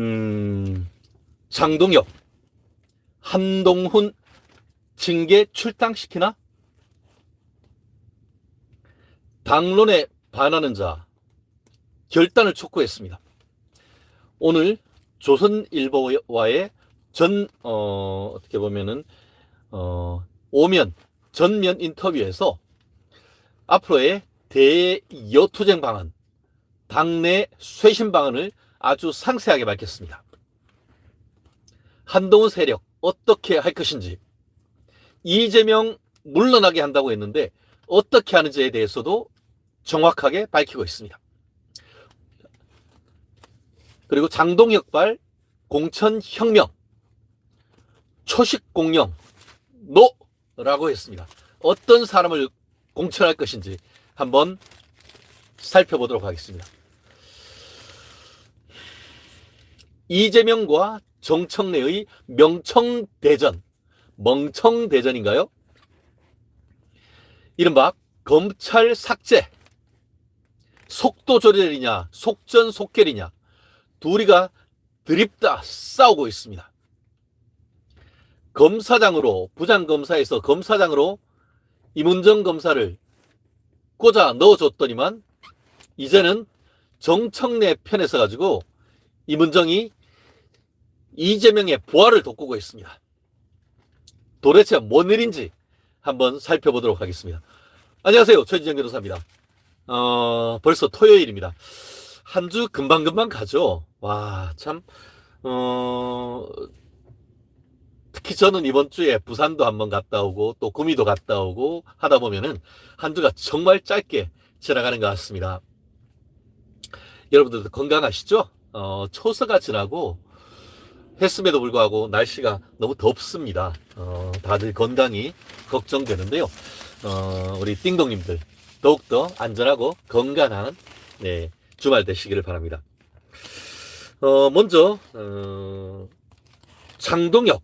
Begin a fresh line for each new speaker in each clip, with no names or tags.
음, 장동혁, 한동훈 징계 출당시키나? 당론에 반하는 자 결단을 촉구했습니다. 오늘 조선일보와의 전 어, 어떻게 보면은 어, 오면 전면 인터뷰에서 앞으로의 대여투쟁 방안, 당내 쇄신 방안을 아주 상세하게 밝혔습니다. 한동훈 세력 어떻게 할 것인지, 이재명 물러나게 한다고 했는데 어떻게 하는지에 대해서도 정확하게 밝히고 있습니다. 그리고 장동혁발 공천혁명, 초식공영, 노라고 했습니다. 어떤 사람을 공천할 것인지 한번 살펴보도록 하겠습니다. 이재명과 정청래의 명청대전, 멍청대전인가요? 이른바 검찰 삭제, 속도 조절이냐, 속전속결이냐, 둘이가 드립다 싸우고 있습니다. 검사장으로, 부장검사에서 검사장으로 이문정 검사를 꽂아 넣어줬더니만, 이제는 정청래 편에 서 가지고 이문정이 이재명의 부활을 돋구고 있습니다. 도대체 뭔 일인지 한번 살펴보도록 하겠습니다. 안녕하세요. 최진정 변호사입니다. 어, 벌써 토요일입니다. 한 주 금방금방 가죠. 와, 참, 어, 특히 저는 이번 주에 부산도 한번 갔다 오고 또 구미도 갔다 오고 하다 보면은 한 주가 정말 짧게 지나가는 것 같습니다. 여러분들도 건강하시죠? 어, 초서가 지나고 했음에도 불구하고 날씨가 너무 덥습니다. 어, 다들 건강이 걱정되는데요. 어, 우리 띵동님들 더욱더 안전하고 건강한 네, 주말 되시기를 바랍니다. 어, 먼저 어, 장동혁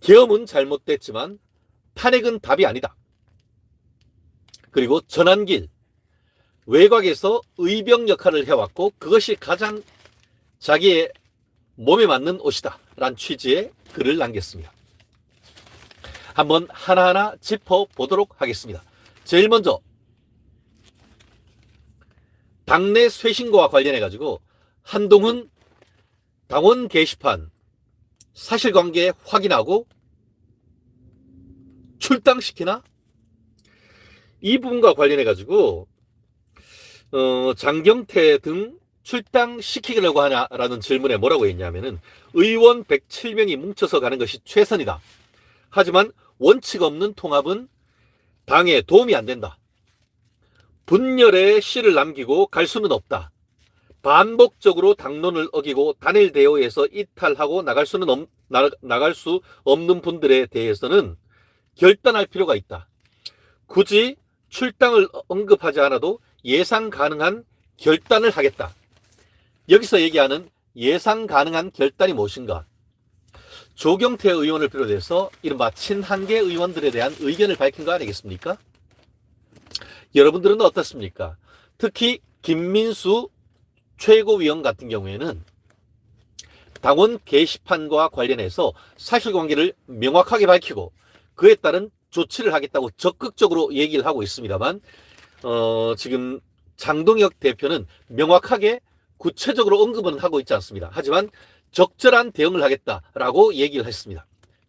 계엄은 잘못됐지만 탄핵은 답이 아니다. 그리고 전환길 외곽에서 의병 역할을 해왔고 그것이 가장 자기의 몸에 맞는 옷이다. 란 취지의 글을 남겼습니다. 한번 하나하나 짚어보도록 하겠습니다. 제일 먼저 당내 쇄신과 관련해 가지고 한동훈 당원 게시판 사실관계 확인하고 출당시키나? 이 부분과 관련해 가지고 어, 장경태 등 출당시키려고 하냐라는 질문에 뭐라고 했냐면은 의원 107명이 뭉쳐서 가는 것이 최선이다. 하지만 원칙 없는 통합은 당에 도움이 안 된다. 분열의 씨를 남기고 갈 수는 없다. 반복적으로 당론을 어기고 단일 대우에서 이탈하고 나갈 수는 없, 나, 나갈 수 없는 분들에 대해서는 결단할 필요가 있다. 굳이 출당을 언급하지 않아도 예상 가능한 결단을 하겠다. 여기서 얘기하는 예상 가능한 결단이 무엇인가? 조경태 의원을 비롯해서 이른바 친한계 의원들에 대한 의견을 밝힌 거 아니겠습니까? 여러분들은 어떻습니까? 특히 김민수 최고위원 같은 경우에는 당원 게시판과 관련해서 사실관계를 명확하게 밝히고 그에 따른 조치를 하겠다고 적극적으로 얘기를 하고 있습니다만 어, 지금 장동혁 대표는 명확하게 구체적으로 언급은 하고 있지 않습니다. 하지만 적절한 대응을 하겠다라고 얘기를 했습니다.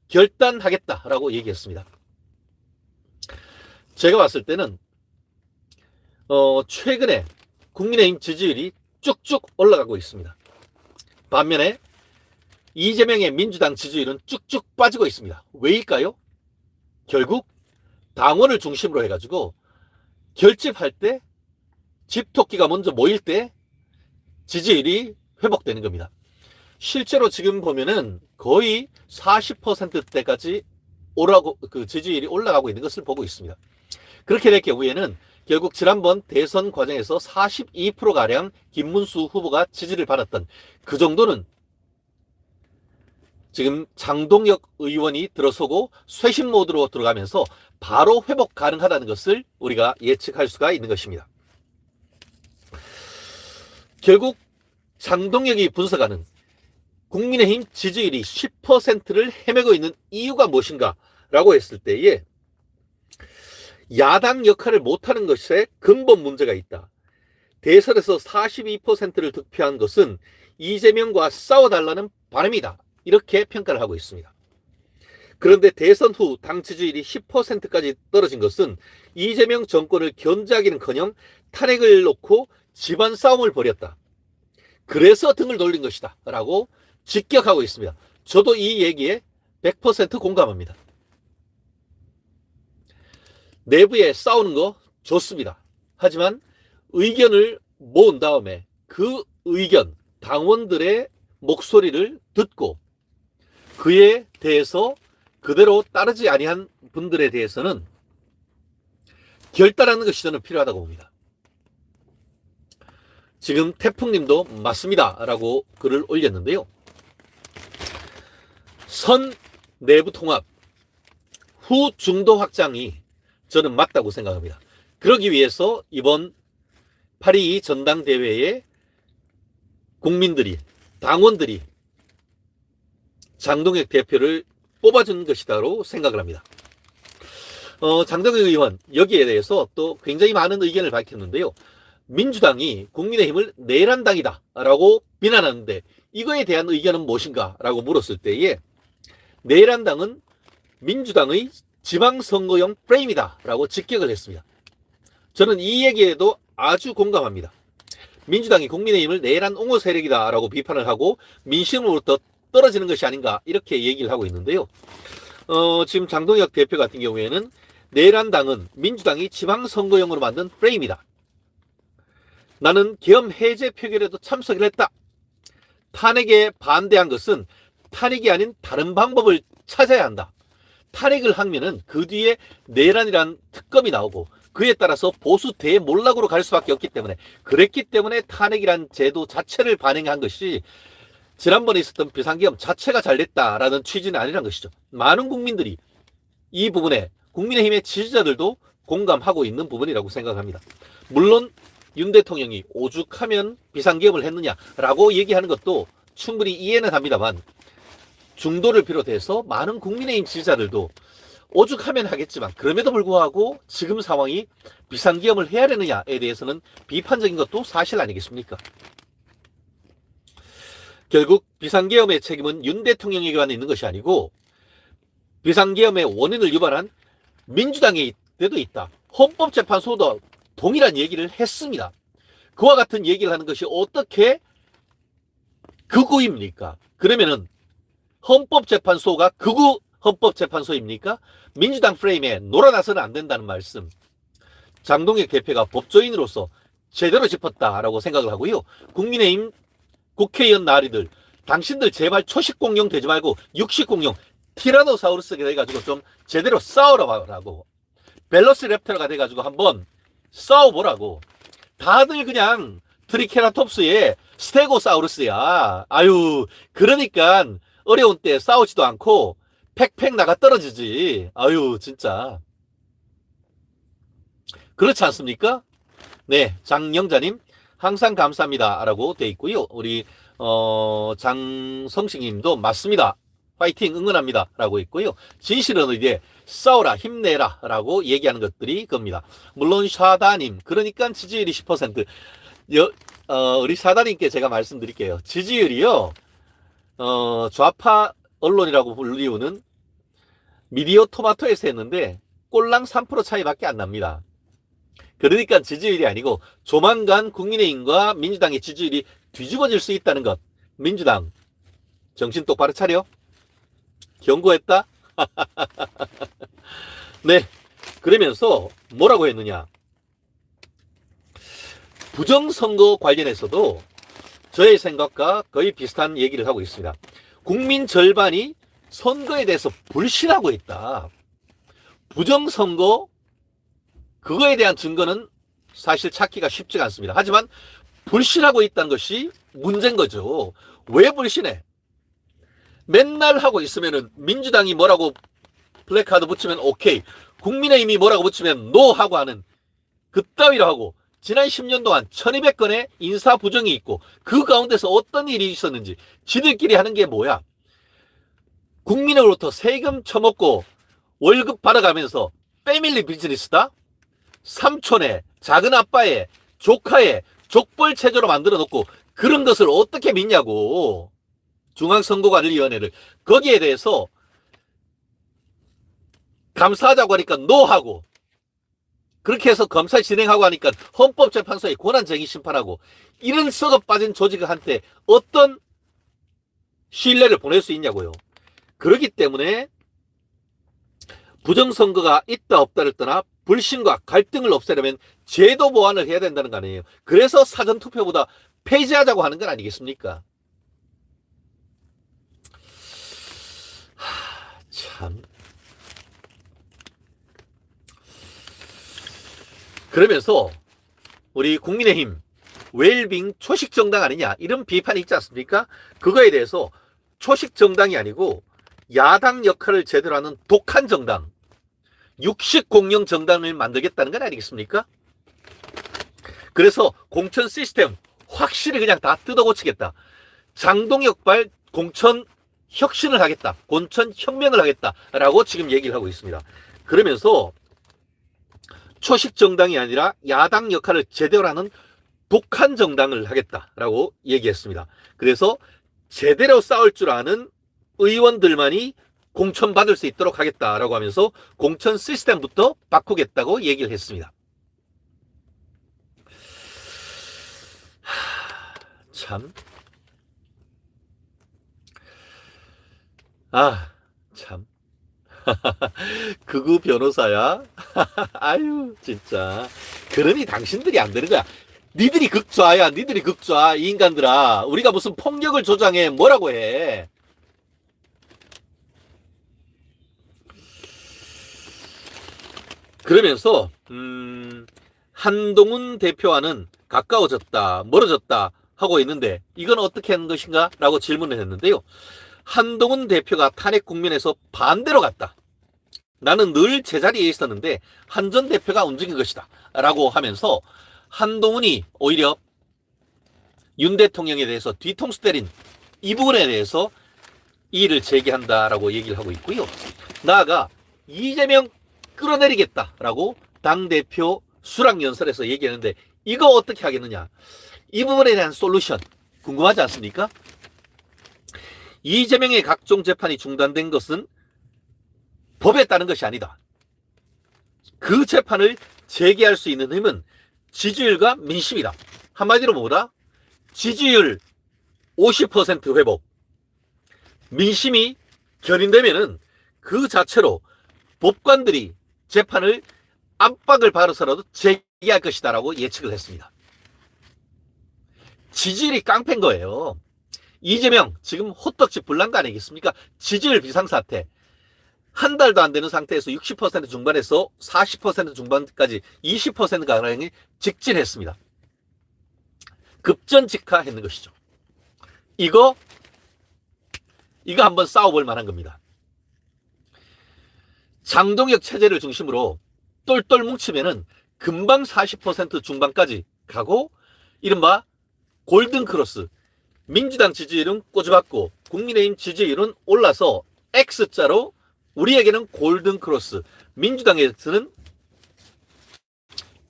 결단하겠다라고 얘기했습니다. 제가 봤을 때는 어, 최근에 국민의힘 지지율이 쭉쭉 올라가고 있습니다. 반면에 이재명의 민주당 지지율은 쭉쭉 빠지고 있습니다. 왜일까요? 결국 당원을 중심으로 해가지고 결집할 때 집토끼가 먼저 모일 때 지지율이 회복되는 겁니다. 실제로 지금 보면은 거의 40%대까지 오라고 그 지지율이 올라가고 있는 것을 보고 있습니다. 그렇게 될 경우에는 결국 지난번 대선 과정에서 42% 가량 김문수 후보가 지지를 받았던 그 정도는 지금 장동혁 의원이 들어서고 쇄신 모드로 들어가면서 바로 회복 가능하다는 것을 우리가 예측할 수가 있는 것입니다. 결국 장동혁이 분석하는 국민의힘 지지율이 10%를 헤매고 있는 이유가 무엇인가 라고 했을 때에 야당 역할을 못하는 것에 근본 문제가 있다. 대선에서 42%를 득표한 것은 이재명과 싸워달라는 바람이다. 이렇게 평가를 하고 있습니다. 그런데 대선 후 당 지지율이 10%까지 떨어진 것은 이재명 정권을 견제하기는커녕 탄핵을 놓고 집안 싸움을 벌였다. 그래서 등을 돌린 것이다. 라고 직격하고 있습니다. 저도 이 얘기에 100% 공감합니다. 내부에 싸우는 거 좋습니다. 하지만 의견을 모은 다음에 그 의견, 당원들의 목소리를 듣고 그에 대해서 그대로 따르지 아니한 분들에 대해서는 결단하는 것이 저는 필요하다고 봅니다. 지금 태풍님도 맞습니다. 라고 글을 올렸는데요. 선 내부 통합, 후 중도 확장이 저는 맞다고 생각합니다. 그러기 위해서 이번 8.22 전당대회에 국민들이, 당원들이 장동혁 대표를 뽑아준 것이다로 생각을 합니다. 어, 장동혁 의원 여기에 대해서 또 굉장히 많은 의견을 밝혔는데요. 민주당이 국민의힘을 내란당이다 라고 비난하는데 이거에 대한 의견은 무엇인가 라고 물었을 때에 내란당은 민주당의 지방선거용 프레임이다 라고 직격을 했습니다. 저는 이 얘기에도 아주 공감합니다. 민주당이 국민의힘을 내란 옹호 세력이다 라고 비판을 하고 민심으로부터 떨어지는 것이 아닌가 이렇게 얘기를 하고 있는데요. 어, 지금 장동혁 대표 같은 경우에는 내란당은 민주당이 지방선거용으로 만든 프레임이다. 나는 계엄 해제 표결에도 참석을 했다. 탄핵에 반대한 것은 탄핵이 아닌 다른 방법을 찾아야 한다. 탄핵을 하면은 그 뒤에 내란이란 특검이 나오고 그에 따라서 보수 대몰락으로 갈 수밖에 없기 때문에 그랬기 때문에 탄핵이란 제도 자체를 반영한 것이 지난번에 있었던 비상계엄 자체가 잘 됐다라는 취지는 아니란 것이죠. 많은 국민들이 이 부분에 국민의힘의 지지자들도 공감하고 있는 부분이라고 생각합니다. 물론 윤 대통령이 오죽하면 비상계엄을 했느냐라고 얘기하는 것도 충분히 이해는 합니다만 중도를 비롯해서 많은 국민의힘 지지자들도 오죽하면 하겠지만 그럼에도 불구하고 지금 상황이 비상계엄을 해야 되느냐에 대해서는 비판적인 것도 사실 아니겠습니까? 결국 비상계엄의 책임은 윤 대통령에게만 있는 것이 아니고 비상계엄의 원인을 유발한 민주당에 때도 있다. 헌법재판소도 동일한 얘기를 했습니다. 그와 같은 얘기를 하는 것이 어떻게 극우입니까? 그러면은 헌법재판소가 극우 헌법재판소입니까? 민주당 프레임에 놀아나서는 안 된다는 말씀. 장동혁 대표가 법조인으로서 제대로 짚었다라고 생각을 하고요. 국민의힘 국회의원 나리들, 당신들 제발 초식 공룡 되지 말고 육식 공룡, 티라노사우루스가 돼가지고 좀 제대로 싸우라고. 밸러스 랩터가 돼가지고 한번 싸워보라고. 다들 그냥 트리케라톱스의 스테고사우루스야. 아유, 그러니까 어려운 때 싸우지도 않고 팩팩 나가 떨어지지. 아유, 진짜. 그렇지 않습니까? 네, 장영자님, 항상 감사합니다. 라고 돼 있고요. 우리, 어, 장성식 님도 맞습니다. 파이팅 응원합니다. 라고 있고요. 진실은 이제 싸워라, 힘내라. 라고 얘기하는 것들이 겁니다. 물론 샤다님, 그러니까 지지율이 10%. 여, 어, 우리 샤다님께 제가 말씀드릴게요. 지지율이요, 어, 좌파 언론이라고 불리우는 미디어 토마토에서 했는데 꼴랑 3% 차이밖에 안 납니다. 그러니까 지지율이 아니고 조만간 국민의힘과 민주당의 지지율이 뒤집어질 수 있다는 것. 민주당 정신 똑바로 차려. 경고했다. 네. 그러면서 뭐라고 했느냐? 부정선거 관련해서도 저의 생각과 거의 비슷한 얘기를 하고 있습니다. 국민 절반이 선거에 대해서 불신하고 있다. 부정선거, 그거에 대한 증거는 사실 찾기가 쉽지가 않습니다. 하지만 불신하고 있다는 것이 문제인 거죠. 왜 불신해? 맨날 하고 있으면은 민주당이 뭐라고 플래카드 붙이면 오케이. 국민의힘이 뭐라고 붙이면 노 하고 하는 그따위로 하고 지난 10년 동안 1200건의 인사 부정이 있고 그 가운데서 어떤 일이 있었는지 지들끼리 하는 게 뭐야? 국민으로부터 세금 처먹고 월급 받아가면서 패밀리 비즈니스다? 삼촌의 작은 아빠의 조카의 족벌 체제로 만들어 놓고 그런 것을 어떻게 믿냐고 중앙선거관리위원회를 거기에 대해서 감사하자고 하니까 노하고 그렇게 해서 검사 진행하고 하니까 헌법재판소에 권한쟁의 심판하고 이런 썩어 빠진 조직한테 어떤 신뢰를 보낼 수 있냐고요. 그렇기 때문에 부정선거가 있다 없다를 떠나 불신과 갈등을 없애려면 제도 보완을 해야 된다는 거 아니에요. 그래서 사전투표보다 폐지하자고 하는 건 아니겠습니까? 하, 참. 그러면서 우리 국민의힘 웰빙 초식 정당 아니냐 이런 비판이 있지 않습니까? 그거에 대해서 초식 정당이 아니고 야당 역할을 제대로 하는 독한 정당, 육식 공영 정당을 만들겠다는 건 아니겠습니까? 그래서 공천 시스템 확실히 그냥 다 뜯어고치겠다. 장동혁발 공천 혁신을 하겠다. 공천 혁명을 하겠다라고 지금 얘기를 하고 있습니다. 그러면서 초식 정당이 아니라 야당 역할을 제대로 하는 독한 정당을 하겠다라고 얘기했습니다. 그래서 제대로 싸울 줄 아는 의원들만이 공천 받을 수 있도록 하겠다라고 하면서 공천 시스템부터 바꾸겠다고 얘기를 했습니다. 하, 참. 아, 참. 극우 변호사야? 아유, 진짜. 그러니 당신들이 안 되는 거야. 니들이 극좌야, 니들이 극좌, 이 인간들아. 우리가 무슨 폭력을 조장해, 뭐라고 해. 그러면서, 음, 한동훈 대표와는 가까워졌다, 멀어졌다 하고 있는데, 이건 어떻게 하는 것인가? 라고 질문을 했는데요. 한동훈 대표가 탄핵 국면에서 반대로 갔다. 나는 늘 제자리에 있었는데 한 전 대표가 움직인 것이다. 라고 하면서 한동훈이 오히려 윤 대통령에 대해서 뒤통수 때린 이 부분에 대해서 이의를 제기한다라고 얘기를 하고 있고요. 나아가 이재명 끌어내리겠다라고 당대표 수락연설에서 얘기하는데 이거 어떻게 하겠느냐. 이 부분에 대한 솔루션 궁금하지 않습니까? 이재명의 각종 재판이 중단된 것은 법에 따른 것이 아니다. 그 재판을 재개할 수 있는 힘은 지지율과 민심이다. 한마디로 뭐다? 지지율 50% 회복. 민심이 결인되면은 그 자체로 법관들이 재판을 압박을 받아서라도 재개할 것이다라고 예측을 했습니다. 지지율이 깡패인 거예요. 이재명 지금 호떡집 불난 거 아니겠습니까? 지지율 비상사태. 한 달도 안 되는 상태에서 60% 중반에서 40% 중반까지 20% 가량이 직진했습니다. 급전직하했는 것이죠. 이거 이거 한번 싸워볼 만한 겁니다. 장동혁 체제를 중심으로 똘똘 뭉치면은 금방 40% 중반까지 가고 이른바 골든 크로스 민주당 지지율은 꼬집었고 국민의힘 지지율은 올라서 X자로 우리에게는 골든 크로스, 민주당에서는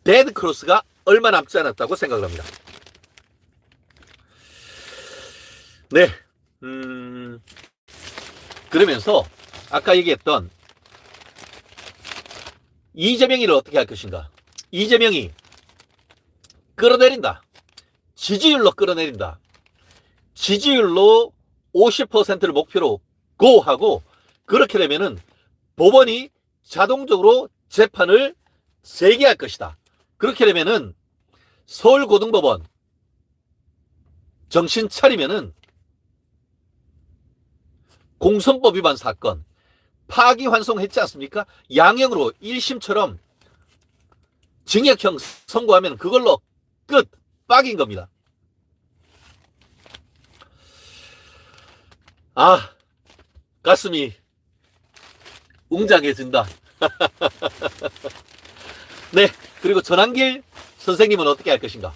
데드 크로스가 얼마 남지 않았다고 생각을 합니다. 네, 음, 그러면서 아까 얘기했던 이재명이를 어떻게 할 것인가? 이재명이 끌어내린다. 지지율로 끌어내린다. 지지율로 50%를 목표로 고 하고 그렇게 되면은 법원이 자동적으로 재판을 재개할 것이다. 그렇게 되면은 서울고등법원 정신 차리면은 공선법 위반 사건 파기환송했지 않습니까? 양형으로 1심처럼 징역형 선고하면 그걸로 끝 빡인 겁니다. 아 가슴이 웅장해진다. 네, 그리고 전환길 선생님은 어떻게 할 것인가?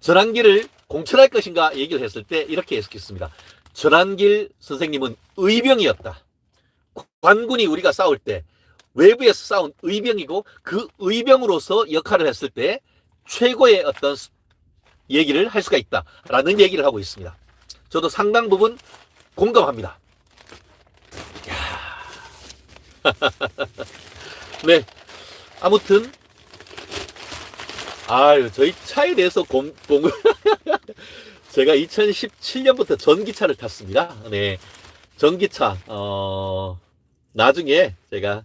전환기를 공천할 것인가 얘기를 했을 때 이렇게 해석했습니다. 전환길 선생님은 의병이었다. 관군이 우리가 싸울 때 외부에서 싸운 의병이고 그 의병으로서 역할을 했을 때 최고의 어떤 얘기를 할 수가 있다라는 얘기를 하고 있습니다. 저도 상당 부분 공감합니다. 야. 네. 아무튼 아유, 저희 차에 대해서 공, 공, 제가 2017년부터 전기차를 탔습니다. 네. 전기차, 어, 나중에 제가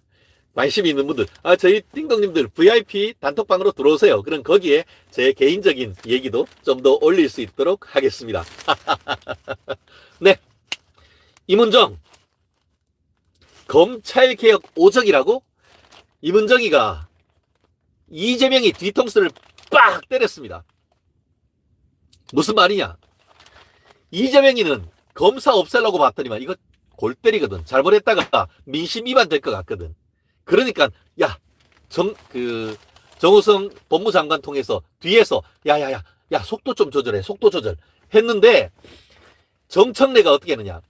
관심 있는 분들, 아, 저희 띵동님들 VIP 단톡방으로 들어오세요. 그럼 거기에 제 개인적인 얘기도 좀 더 올릴 수 있도록 하겠습니다. 네. 이문정. 검찰개혁 오적이라고? 이문정이가 이재명이 뒤통수를 빡 때렸습니다. 무슨 말이냐? 이재명이는 검사 없애려고 봤더니만 이거 골 때리거든. 잘못했다가 민심 위반 될 것 같거든. 그러니까 야, 정, 그, 정우성 법무장관 통해서 뒤에서 야야야, 야 속도 좀 조절해. 속도 조절. 했는데 정청래가 어떻게 했느냐?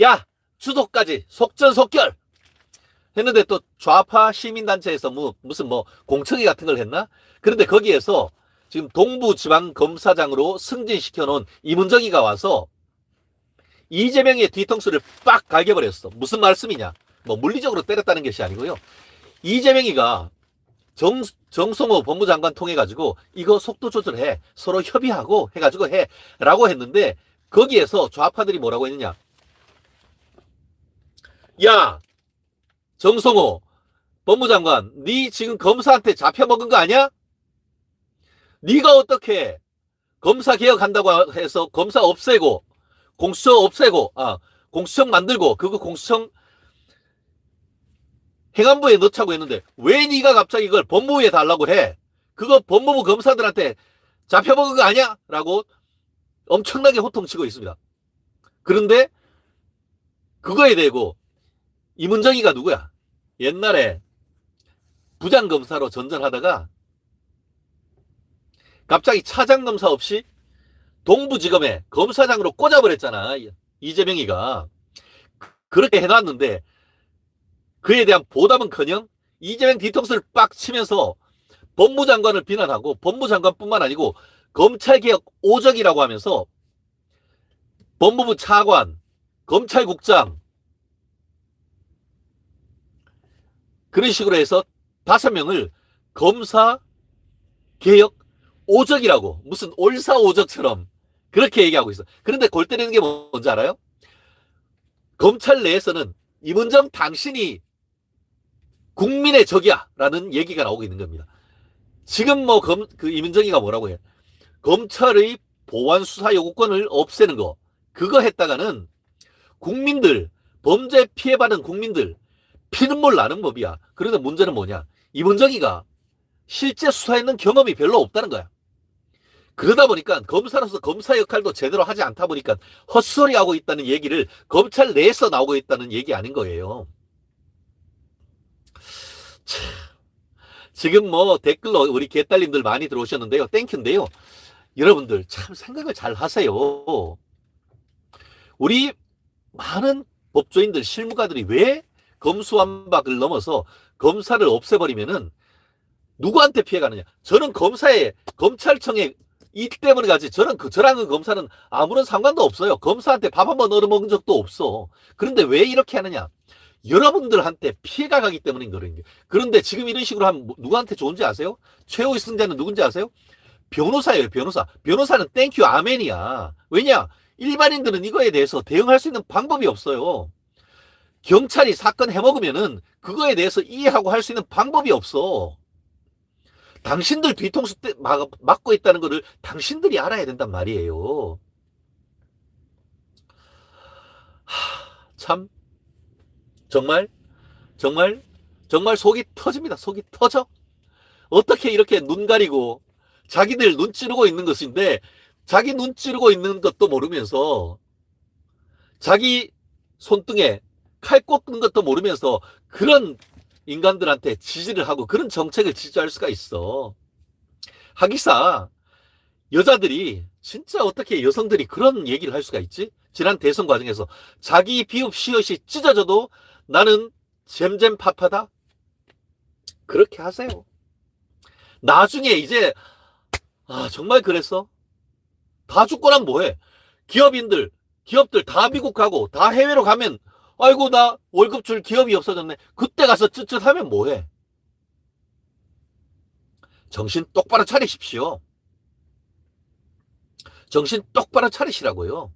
야, 주도까지 속전속결. 했는데 또 좌파 시민단체에서 뭐, 무슨 뭐 공청회 같은 걸 했나? 그런데 거기에서 지금 동부지방검사장으로 승진시켜 놓은 이문정이가 와서 이재명의 뒤통수를 빡 갈겨버렸어. 무슨 말씀이냐? 뭐 물리적으로 때렸다는 것이 아니고요. 이재명이가 정, 정성호 법무장관 통해 가지고 이거 속도 조절해. 서로 협의하고 해가지고 해. 라고 했는데 거기에서 좌파들이 뭐라고 했느냐? 야, 정성호 법무장관, 네 지금 검사한테 잡혀먹은 거 아니야? 네가 어떻게 검사 개혁한다고 해서 검사 없애고 공수처 없애고 아 공수청 만들고 그거 공수청 행안부에 넣자고 했는데 왜 네가 갑자기 이걸 법무부에 달라고 해? 그거 법무부 검사들한테 잡혀먹은 거 아니야? 라고 엄청나게 호통치고 있습니다. 그런데 그거에 대고 이문정이가 누구야? 옛날에 부장검사로 전전하다가 갑자기 차장검사 없이 동부지검에 검사장으로 꽂아버렸잖아. 이재명이가. 그렇게 해놨는데 그에 대한 보답은커녕 이재명 뒤통수를 빡 치면서 법무장관을 비난하고 법무장관뿐만 아니고 검찰개혁 오적이라고 하면서 법무부 차관, 검찰국장 그런 식으로 해서 다섯 명을 검사 개혁 오적이라고 무슨 올사오적처럼 그렇게 얘기하고 있어. 그런데 골 때리는 게 뭔지 알아요? 검찰 내에서는 이문정 당신이 국민의 적이야 라는 얘기가 나오고 있는 겁니다. 지금 뭐 검, 그 이문정이가 뭐라고 해? 검찰의 보완 수사 요구권을 없애는 거. 그거 했다가는 국민들, 범죄 피해받은 국민들, 피눈물 나는 법이야. 그런데 문제는 뭐냐? 이문정이가 실제 수사했는 경험이 별로 없다는 거야. 그러다 보니까 검사로서 검사 역할도 제대로 하지 않다 보니까 헛소리 하고 있다는 얘기를 검찰 내에서 나오고 있다는 얘기 아닌 거예요. 참, 지금 뭐 댓글로 우리 개딸님들 많이 들어오셨는데요. 땡큐인데요. 여러분들 참 생각을 잘 하세요. 우리 많은 법조인들, 실무가들이 왜 검수완박을 넘어서 검사를 없애버리면은 누구한테 피해가느냐? 저는 검사에 검찰청에 이 때문에 가지 저는 그 저랑 그 검사는 아무런 상관도 없어요. 검사한테 밥 한 번 얻어먹은 적도 없어. 그런데 왜 이렇게 하느냐? 여러분들한테 피해가 가기 때문인 거예요. 그런데 지금 이런 식으로 하면 뭐 누구한테 좋은지 아세요? 최후의 승자는 누군지 아세요? 변호사예요, 변호사. 변호사는 땡큐 아멘이야. 왜냐? 일반인들은 이거에 대해서 대응할 수 있는 방법이 없어요. 경찰이 사건 해먹으면은 그거에 대해서 이해하고 할 수 있는 방법이 없어. 당신들 뒤통수 때 막, 막고 있다는 것을 당신들이 알아야 된단 말이에요. 하, 참 정말 정말 정말 속이 터집니다. 속이 터져. 어떻게 이렇게 눈 가리고 자기들 눈 찌르고 있는 것인데 자기 눈 찌르고 있는 것도 모르면서 자기 손등에 칼 꽂는 것도 모르면서 그런 인간들한테 지지를 하고 그런 정책을 지지할 수가 있어. 하기사 여자들이 진짜 어떻게 여성들이 그런 얘기를 할 수가 있지? 지난 대선 과정에서 자기 비읍 시옷이 찢어져도 나는 잼잼 파파다? 그렇게 하세요. 나중에 이제 아 정말 그랬어? 다 죽고 난 뭐해? 기업인들, 기업들 다 미국 가고 다 해외로 가면 아이고 나 월급 줄 기업이 없어졌네. 그때 가서 쯧쯧하면 뭐해? 정신 똑바로 차리십시오. 정신 똑바로 차리시라고요.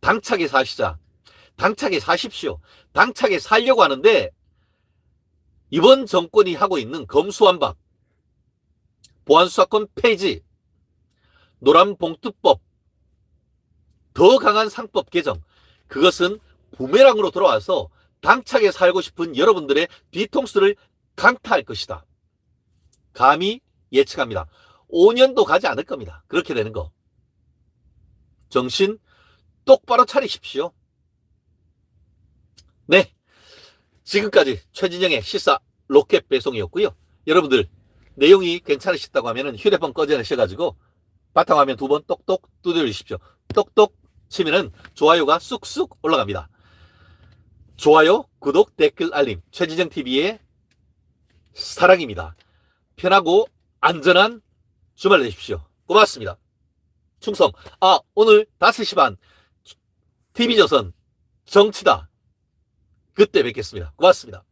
당차게 사시자. 당차게 사십시오. 당차게 살려고 하는데 이번 정권이 하고 있는 검수완박, 보안수사권 폐지, 노란봉투법, 더 강한 상법 개정, 그것은 부메랑으로 돌아와서 당차게 살고 싶은 여러분들의 뒤통수를 강타할 것이다. 감히 예측합니다. 5년도 가지 않을 겁니다. 그렇게 되는 거. 정신 똑바로 차리십시오. 네. 지금까지 최진영의 시사 로켓 배송이었고요. 여러분들 내용이 괜찮으셨다고 하면 휴대폰 꺼져내셔가지고 바탕화면 두 번 똑똑 두드려 주십시오. 똑똑 치면은 좋아요가 쑥쑥 올라갑니다. 좋아요, 구독, 댓글, 알림. 최진정 TV의 사랑입니다. 편하고 안전한 주말 되십시오. 고맙습니다. 충성. 아, 오늘 5시 반 TV조선 정치다. 그때 뵙겠습니다. 고맙습니다.